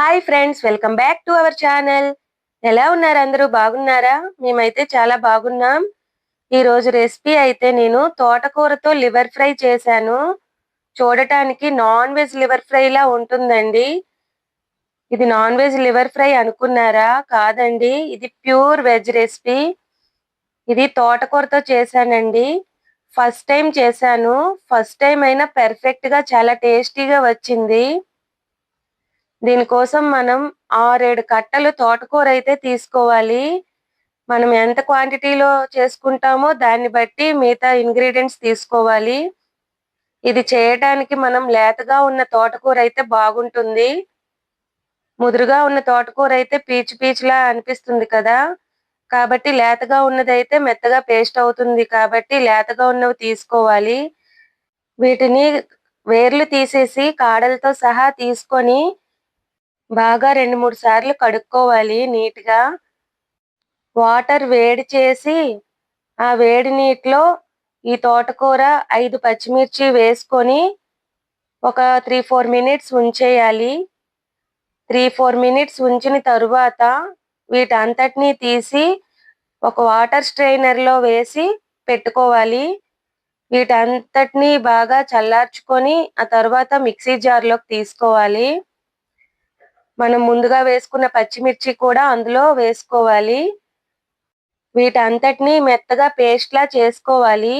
Hi friends welcome back to our channel ఎలా ఉన్నారు అందరూ? బాగున్నారా? మేమైతే చాలా బాగున్నాం. ఈరోజు రెసిపీ అయితే నేను తోటకూరతో లివర్ ఫ్రై చేశాను. చూడటానికి నాన్ వెజ్ లివర్ ఫ్రైలా ఉంటుందండి. ఇది నాన్ వెజ్ లివర్ ఫ్రై అనుకున్నారా? కాదండి. ఇది ప్యూర్ వెజ్ రెసిపీ ఇది తోటకూరతో చేశానండి. ఫస్ట్ టైం చేశాను. ఫస్ట్ టైం అయినా పెర్ఫెక్ట్గా చాలా టేస్టీగా వచ్చింది. దీనికోసం మనం ఆరేడు కట్టలు తోటకూర అయితే తీసుకోవాలి. మనం ఎంత క్వాంటిటీలో చేసుకుంటామో దాన్ని బట్టి మిగతా ఇంగ్రీడియంట్స్ తీసుకోవాలి. ఇది చేయడానికి మనం లేతగా ఉన్న తోటకూర అయితే బాగుంటుంది. ముదురుగా ఉన్న తోటకూర అయితే పీచు పీచులా అనిపిస్తుంది కదా. కాబట్టి లేతగా ఉన్నదైతే మెత్తగా పేస్ట్ అవుతుంది కాబట్టి లేతగా ఉన్నవి తీసుకోవాలి. వీటిని వేర్లు తీసేసి కాడలతో సహా తీసుకొని బాగా రెండు మూడు సార్లు కడుక్కోవాలి నీట్గా. వాటర్ వేడి చేసి ఆ వేడి నీటిలో ఈ తోటకూర ఐదు పచ్చిమిర్చి వేసుకొని ఒక త్రీ ఫోర్ మినిట్స్ ఉంచేయాలి. త్రీ ఫోర్ మినిట్స్ ఉంచిన తరువాత వీటంతటినీ తీసి ఒక వాటర్ స్ట్రైనర్లో వేసి పెట్టుకోవాలి. వీటంతటినీ బాగా చల్లార్చుకొని ఆ తర్వాత మిక్సీ జార్లోకి తీసుకోవాలి. మనం ముందుగా వేసుకున్న పచ్చిమిర్చి కూడా అందులో వేసుకోవాలి. వీటంతటిని మెత్తగా పేస్ట్ లా చేసుకోవాలి.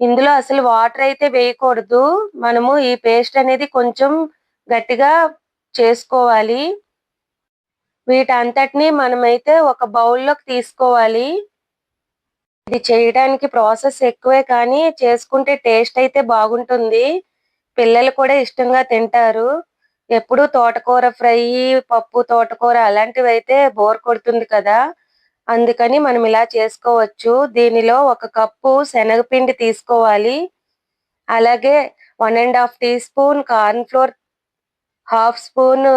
ఇందులో అసలు వాటర్ అయితే వేయకూడదు. మనము ఈ పేస్ట్ అనేది కొంచెం గట్టిగా చేసుకోవాలి. వీటంతటిని మనమైతే ఒక బౌల్లోకి తీసుకోవాలి. ఇది చేయడానికి ప్రాసెస్ ఎక్కువే కానీ చేసుకుంటే టేస్ట్ అయితే బాగుంటుంది. పిల్లలు కూడా ఇష్టంగా తింటారు. ఎప్పుడు తోటకూర ఫ్రై పప్పు తోటకూర అలాంటివి అయితే బోర్ కొడుతుంది కదా. అందుకని మనం ఇలా చేసుకోవచ్చు. దీనిలో ఒక కప్పు శనగపిండి తీసుకోవాలి. అలాగే one and half teaspoon corn flour half spoon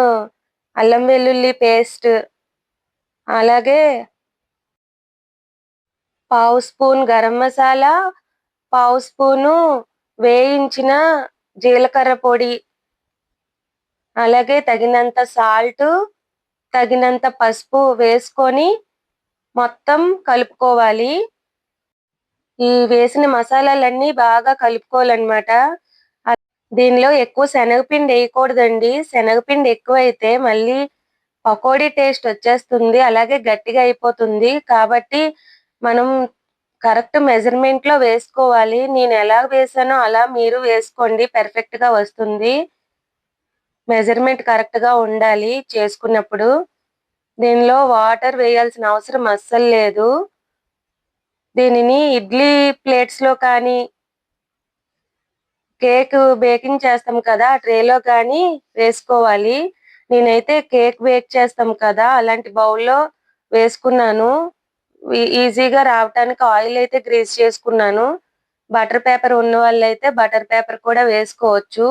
అల్లం వెల్లుల్లి పేస్ట్ అలాగే పావు స్పూన్ గరం మసాలా పావు స్పూను వేయించిన జీలకర్ర పొడి అలాగే తగినంత సాల్ట్ తగినంత పసుపు వేసుకొని మొత్తం కలుపుకోవాలి. ఈ వేసిన మసాలాలన్నీ బాగా కలుపుకోవాలన్నమాట. దీనిలో ఎక్కువ శనగపిండి వేయకూడదండి. శనగపిండి ఎక్కువ అయితే మళ్ళీ పకోడీ టేస్ట్ వచ్చేస్తుంది. అలాగే గట్టిగా అయిపోతుంది. కాబట్టి మనం కరెక్ట్ మెజర్మెంట్లో వేసుకోవాలి. నేను ఎలా వేసానో అలా మీరు వేసుకోండి. పెర్ఫెక్ట్గా వస్తుంది. మెజర్మెంట్ కరెక్ట్గా ఉండాలి చేసుకున్నప్పుడు. దీనిలో వాటర్ వేయాల్సిన అవసరం అస్సలు లేదు. దీనిని ఇడ్లీ ప్లేట్స్లో కానీ కేక్ బేకింగ్ చేస్తాం కదా ట్రేలో కానీ వేసుకోవాలి. నేనైతే కేక్ బేక్ చేస్తాం కదా అలాంటి బౌల్లో వేసుకున్నాను. ఈజీగా రావటానికి ఆయిల్ అయితే గ్రీస్ చేసుకున్నాను. బటర్ పేపర్ ఉన్న వాళ్ళు అయితే బటర్ పేపర్ కూడా వేసుకోవచ్చు.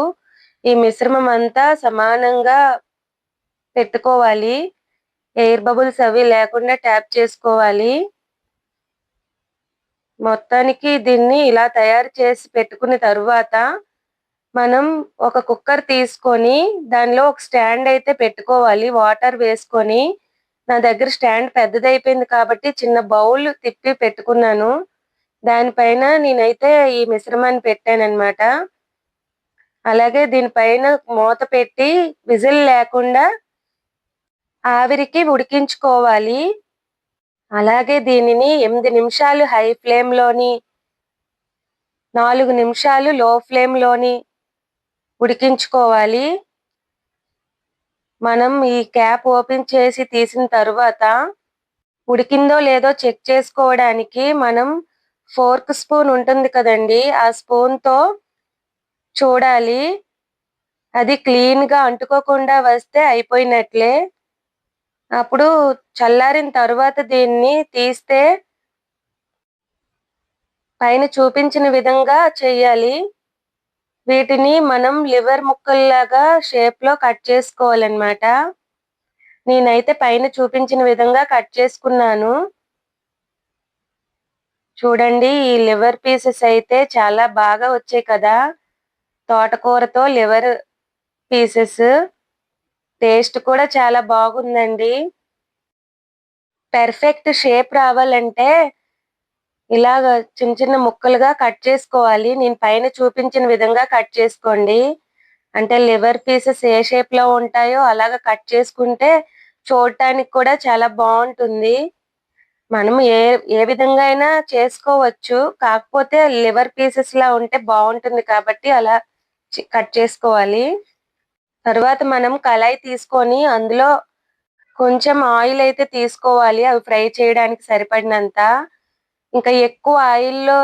ఈ మిశ్రమం అంతా సమానంగా పెట్టుకోవాలి. ఎయిర్ బబుల్స్ అవి లేకుండా ట్యాప్ చేసుకోవాలి. మొత్తానికి దీన్ని ఇలా తయారు చేసి పెట్టుకున్న తరువాత మనం ఒక కుక్కర్ తీసుకొని దానిలో ఒక స్టాండ్ అయితే పెట్టుకోవాలి. వాటర్ వేసుకొని నా దగ్గర స్టాండ్ పెద్దదైపోయింది కాబట్టి చిన్న బౌల్ తిప్పి పెట్టుకున్నాను. దానిపైన నేనైతే ఈ మిశ్రమాన్ని పెట్టానన్నమాట. అలాగే దీనిపైన మూత పెట్టి విజిల్ లేకుండా ఆవిరికి ఉడికించుకోవాలి. అలాగే దీనిని ఎనిమిది నిమిషాలు హై ఫ్లేమ్లోని నాలుగు నిమిషాలు లో ఫ్లేమ్లోని ఉడికించుకోవాలి. మనం ఈ క్యాప్ ఓపెన్ చేసి తీసిన తర్వాత ఉడికిందో లేదో చెక్ చేసుకోవడానికి మనం ఫోర్క్ స్పూన్ ఉంటుంది కదండి ఆ స్పూన్తో చూడాలి. అది క్లీన్గా అంటుకోకుండా వస్తే అయిపోయినట్లే. అప్పుడు చల్లారిన తరువాత దీన్ని తీస్తే పైన చూపించిన విధంగా చెయ్యాలి. వీటిని మనం లివర్ ముక్కల్లాగా షేప్లో కట్ చేసుకోవాలన్నమాట. నేనైతే పైన చూపించిన విధంగా కట్ చేసుకున్నాను. చూడండి ఈ లివర్ పీసెస్ అయితే చాలా బాగా వచ్చాయి కదా. తోటకూరతో లివర్ పీసెస్. టేస్ట్ కూడా చాలా బాగుందండి. పెర్ఫెక్ట్ షేప్ రావాలంటే ఇలాగ చిన్న చిన్న ముక్కలుగా కట్ చేసుకోవాలి. నేను పైన చూపించిన విధంగా కట్ చేసుకోండి. అంటే లివర్ పీసెస్ ఏ షేప్లో ఉంటాయో అలాగ కట్ చేసుకుంటే చూడటానికి కూడా చాలా బాగుంటుంది. మనం ఏ ఏ విధంగా అయినా చేసుకోవచ్చు. కాకపోతే లివర్ పీసెస్ లా ఉంటే బాగుంటుంది కాబట్టి అలా కట్ చేసుకోవాలి. తర్వాత మనం కళాయి తీసుకొని అందులో కొంచెం ఆయిల్ అయితే తీసుకోవాలి. అవి ఫ్రై చేయడానికి సరిపడినంత. ఇంకా ఎక్కువ ఆయిల్లో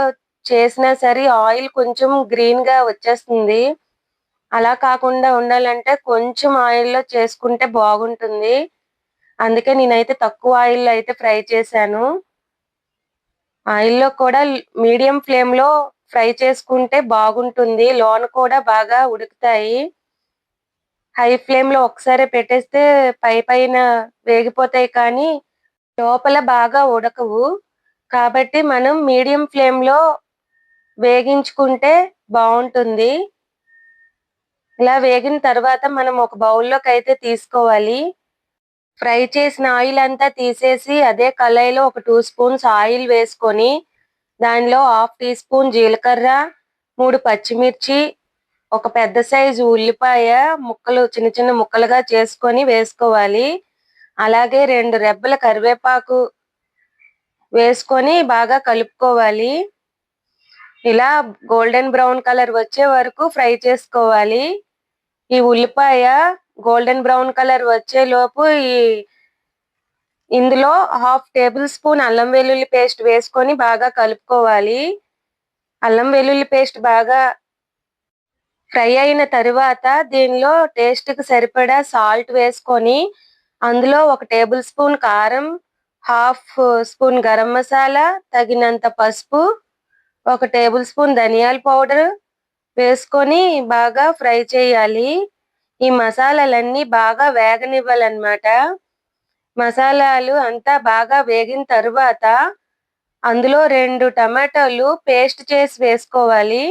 చేసినా సరే ఆయిల్ కొంచెం గ్రీన్గా వచ్చేస్తుంది. అలా కాకుండా ఉండాలంటే కొంచెం ఆయిల్లో చేసుకుంటే బాగుంటుంది. అందుకే నేనైతే తక్కువ ఆయిల్లో అయితే ఫ్రై చేశాను. ఆయిల్లో కూడా మీడియం ఫ్లేమ్లో ఫ్రై చేసుకుంటే బాగుంటుంది. లోన కూడా బాగా ఉడుకుతాయి. హై ఫ్లేమ్లో ఒకసారి పెట్టేస్తే పై పైన వేగిపోతాయి కానీ లోపల బాగా ఉడకవు. కాబట్టి మనం మీడియం ఫ్లేమ్లో వేగించుకుంటే బాగుంటుంది. ఇలా వేగిన తర్వాత మనం ఒక బౌల్లోకి అయితే తీసుకోవాలి. ఫ్రై చేసిన ఆయిల్ అంతా తీసేసి అదే కళాయిలో ఒక టూ స్పూన్స్ ఆయిల్ వేసుకొని దానిలో హాఫ్ టీ స్పూన్ జీలకర్ర మూడు పచ్చిమిర్చి ఒక పెద్ద సైజు ఉల్లిపాయ ముక్కలు చిన్న చిన్న ముక్కలుగా చేసుకొని వేసుకోవాలి. అలాగే రెండు రెబ్బల కరివేపాకు వేసుకొని బాగా కలుపుకోవాలి. ఇలా గోల్డెన్ బ్రౌన్ కలర్ వచ్చే వరకు ఫ్రై చేసుకోవాలి. ఈ ఉల్లిపాయ గోల్డెన్ బ్రౌన్ కలర్ వచ్చే లోపు ఈ ఇందులో హాఫ్ టేబుల్ స్పూన్ అల్లం వెల్లుల్లి పేస్ట్ వేసుకొని బాగా కలుపుకోవాలి. అల్లం వెల్లుల్లి పేస్ట్ బాగా ఫ్రై అయిన తరువాత దీనిలో టేస్ట్కి సరిపడా సాల్ట్ వేసుకొని అందులో ఒక టేబుల్ స్పూన్ కారం హాఫ్ స్పూన్ గరం మసాలా తగినంత పసుపు ఒక టేబుల్ స్పూన్ ధనియాల పౌడర్ వేసుకొని బాగా ఫ్రై చేయాలి. ఈ మసాలాలన్నీ బాగా వేగనివ్వాలన్నమాట. మసాలాలు అంతా బాగా వేగిన తరువాత అందులో రెండు టమాటాలు పేస్ట్ చేసి వేసుకోవాలి.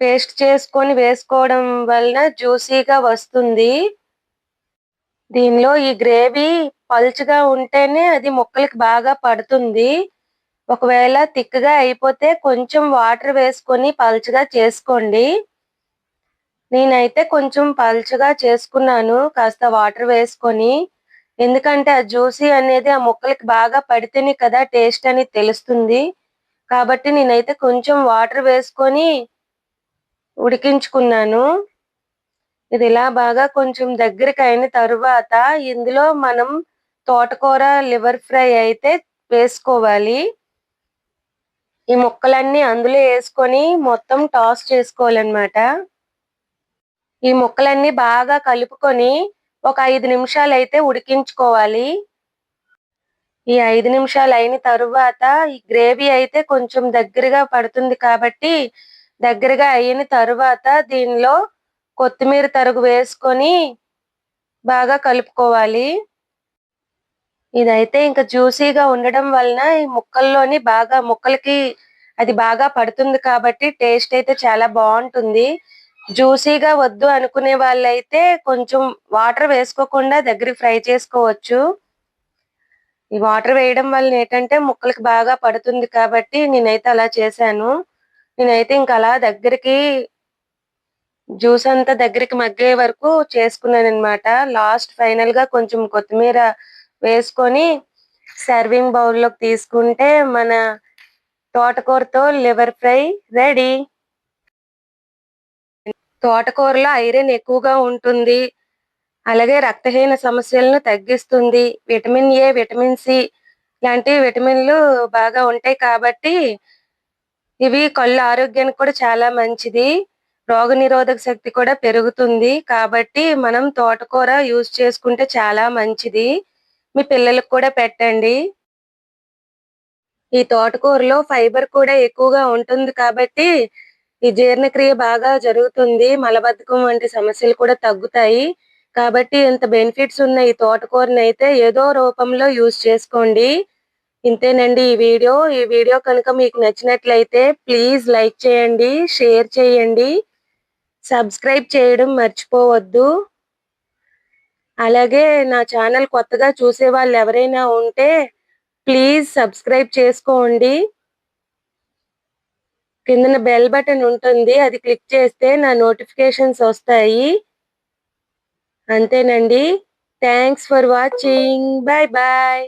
పేస్ట్ చేసుకొని వేసుకోవడం వలన జ్యూసీగా వస్తుంది. దీనిలో ఈ గ్రేవీ పలుచగా ఉంటేనే అది ముక్కలకి బాగా పడుతుంది. ఒకవేళ తిక్కగా అయిపోతే కొంచెం వాటర్ వేసుకొని పలుచగా చేసుకోండి. నేనైతే కొంచెం పల్చగా చేసుకున్నాను కాస్త వాటర్ వేసుకొని. ఎందుకంటే ఆ జ్యూసీ అనేది ఆ ముక్కలకి బాగా పడితేనే కదా టేస్ట్ అనేది తెలుస్తుంది. కాబట్టి నేనైతే కొంచెం వాటర్ వేసుకొని ఉడికించుకున్నాను. ఇది ఇలా బాగా కొంచెం దగ్గరికి అయిన తరువాత ఇందులో మనం తోటకూర లివర్ ఫ్రై అయితే వేసుకోవాలి. ఈ ముక్కలన్నీ అందులో వేసుకొని మొత్తం టాస్ చేసుకోవాలన్నమాట. ఈ ముక్కలన్నీ బాగా కలుపుకొని ఒక ఐదు నిమిషాలు అయితే ఉడికించుకోవాలి. ఈ ఐదు నిమిషాలు అయిన తరువాత ఈ గ్రేవీ అయితే కొంచెం దగ్గరగా పడుతుంది కాబట్టి దగ్గరగా అయిన తరువాత దీనిలో కొత్తిమీర తరుగు వేసుకొని బాగా కలుపుకోవాలి. ఇదైతే ఇంకా జ్యూసీగా ఉండడం వలన ఈ ముక్కల్లోని బాగా ముక్కలకి అది బాగా పడుతుంది కాబట్టి టేస్ట్ అయితే చాలా బాగుంటుంది. జ్యూసీగా వద్దు అనుకునే వాళ్ళైతే కొంచెం వాటర్ వేసుకోకుండా దగ్గర ఫ్రై చేసుకోవచ్చు. ఈ వాటర్ వేయడం వల్ల ఏంటంటే ముక్కలకి బాగా పడుతుంది కాబట్టి నేనైతే అలా చేశాను. నేనైతే ఇంకా అలా దగ్గరికి జ్యూస్ అంతా దగ్గరికి మగ్గే వరకు చేసుకున్నాను అనమాట లాస్ట్ ఫైనల్గా కొంచెం కొత్తిమీర వేసుకొని సర్వింగ్ బౌల్లోకి తీసుకుంటే మన తోటకూరతో లివర్ ఫ్రై రెడీ. తోటకూరలో ఐరన్ ఎక్కువగా ఉంటుంది. అలాగే రక్తహీన సమస్యలను తగ్గిస్తుంది. విటమిన్ ఏ విటమిన్ సి లాంటి విటమిన్లు బాగా ఉంటాయి కాబట్టి ఇవి కళ్ళు ఆరోగ్యానికి కూడా చాలా మంచిది. రోగ నిరోధక శక్తి కూడా పెరుగుతుంది. కాబట్టి మనం తోటకూర యూజ్ చేసుకుంటే చాలా మంచిది. మీ పిల్లలకు కూడా పెట్టండి. ఈ తోటకూరలో ఫైబర్ కూడా ఎక్కువగా ఉంటుంది కాబట్టి ఈ జీర్ణక్రియ బాగా జరుగుతుంది. మలబద్ధకం వంటి సమస్యలు కూడా తగ్గుతాయి. కాబట్టి ఇంత బెనిఫిట్స్ ఉన్న ఈ తోటకూరని అయితే ఏదో రూపంలో యూజ్ చేసుకోండి. ఇంతేనండి ఈ వీడియో. ఈ వీడియో కనుక మీకు నచ్చినట్లయితే ప్లీజ్ లైక్ చేయండి షేర్ చేయండి సబ్స్క్రైబ్ చేయడం మర్చిపోవద్దు. అలాగే నా ఛానల్ కొత్తగా చూసే వాళ్ళు ఎవరైనా ఉంటే ప్లీజ్ సబ్స్క్రైబ్ చేసుకోండి. కిందన బెల్ బటన్ ఉంటుంది. అది క్లిక్ చేస్తే నా నోటిఫికేషన్స్ వస్తాయి. అంతేనండి. Thanks for watching bye bye